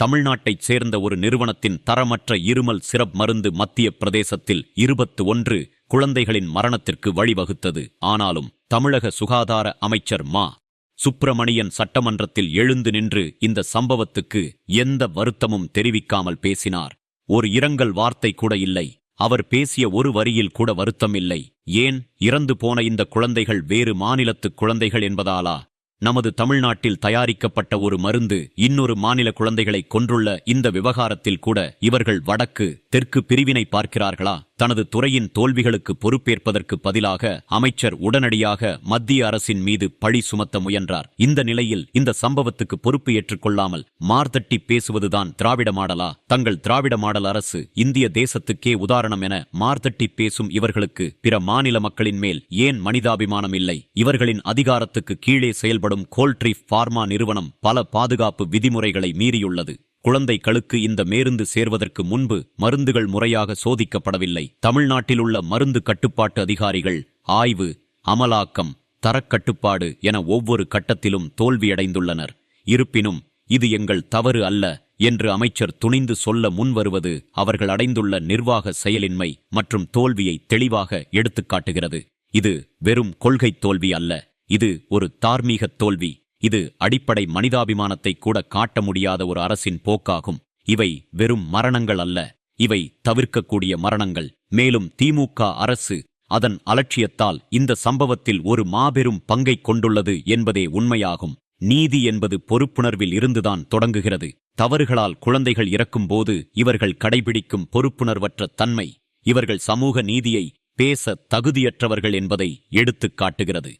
தமிழ்நாட்டைச் சேர்ந்த ஒரு நிறுவனத்தின் தரமற்ற இருமல் சிரப் மருந்து மத்திய பிரதேசத்தில் இருபத்து ஒன்று குழந்தைகளின் மரணத்திற்கு வழிவகுத்தது. ஆனாலும் தமிழக சுகாதார அமைச்சர் மா. சுப்பிரமணியன் சட்டமன்றத்தில் எழுந்து நின்று இந்த சம்பவத்துக்கு எந்த வருத்தமும் தெரிவிக்காமல் பேசினார். ஒரு இரங்கல் வார்த்தை கூட இல்லை. அவர் பேசிய ஒரு வரியில் கூட வருத்தம் இல்லை. ஏன் இறந்து போன இந்த குழந்தைகள் வேறு மாநிலத்து குழந்தைகள் என்பதாலா? நமது தமிழ்நாட்டில் தயாரிக்கப்பட்ட ஒரு மருந்து இன்னொரு மாநில குழந்தைகளை கொன்றுள்ள இந்த விவகாரத்தில் கூட இவர்கள் வடக்கு தெற்கு பிரிவினை பார்க்கிறார்களா? தனது துறையின் தோல்விகளுக்கு பொறுப்பேற்பதற்கு பதிலாக அமைச்சர் உடனடியாக மத்திய அரசின் மீது பழி சுமத்த முயன்றார். இந்த நிலையில் இந்த சம்பவத்துக்கு பொறுப்பு ஏற்றுக்கொள்ளாமல் மார்தட்டி பேசுவதுதான் திராவிட மாடலா? தங்கள் திராவிட மாடல் அரசு இந்திய தேசத்துக்கே உதாரணம் என மார்தட்டி பேசும் இவர்களுக்கு பிற மாநில மக்களின் மேல் ஏன் மனிதாபிமானம் இல்லை? இவர்களின் அதிகாரத்துக்கு கீழே செயல்படும் கோல்ட்ரி பார்மா நிறுவனம் பல பாதுகாப்பு விதிமுறைகளை மீறியுள்ளது. குழந்தைகளுக்கு இந்த மேருந்து சேர்வதற்கு முன்பு மருந்துகள் முறையாக சோதிக்கப்படவில்லை. தமிழ்நாட்டிலுள்ள மருந்து கட்டுப்பாட்டு அதிகாரிகள் ஆய்வு அமலாக்கம் தரக்கட்டுப்பாடு என ஒவ்வொரு கட்டத்திலும் தோல்வியடைந்துள்ளனர். இருப்பினும் இது எங்கள் தவறு அல்ல என்று அமைச்சர் துணிந்து சொல்ல முன்வருவது அவர்கள் அடைந்துள்ள நிர்வாக செயலின்மை மற்றும் தோல்வியை தெளிவாக எடுத்துக்காட்டுகிறது. இது வெறும் கொள்கை தோல்வி அல்ல இது ஒரு தார்மீக தோல்வி. இது அடிப்படை மனிதாபிமானத்தை கூட காட்ட முடியாத ஒரு அரசின் போக்காகும். இவை வெறும் மரணங்கள் அல்ல. இவை தவிர்க்கக்கூடிய மரணங்கள். மேலும் திமுக அரசு அதன் அலட்சியத்தால் இந்த சம்பவத்தில் ஒரு மாபெரும் பங்கை கொண்டுள்ளது என்பதே உண்மையாகும். நீதி என்பது பொறுப்புணர்வில் இருந்துதான் தொடங்குகிறது. தவறுகளால் குழந்தைகள் இறக்கும்போது இவர்கள் கடைபிடிக்கும் பொறுப்புணர்வற்ற தன்மை இவர்கள் சமூக நீதியை பேச தகுதியற்றவர்கள் என்பதை எடுத்துக் காட்டுகிறது.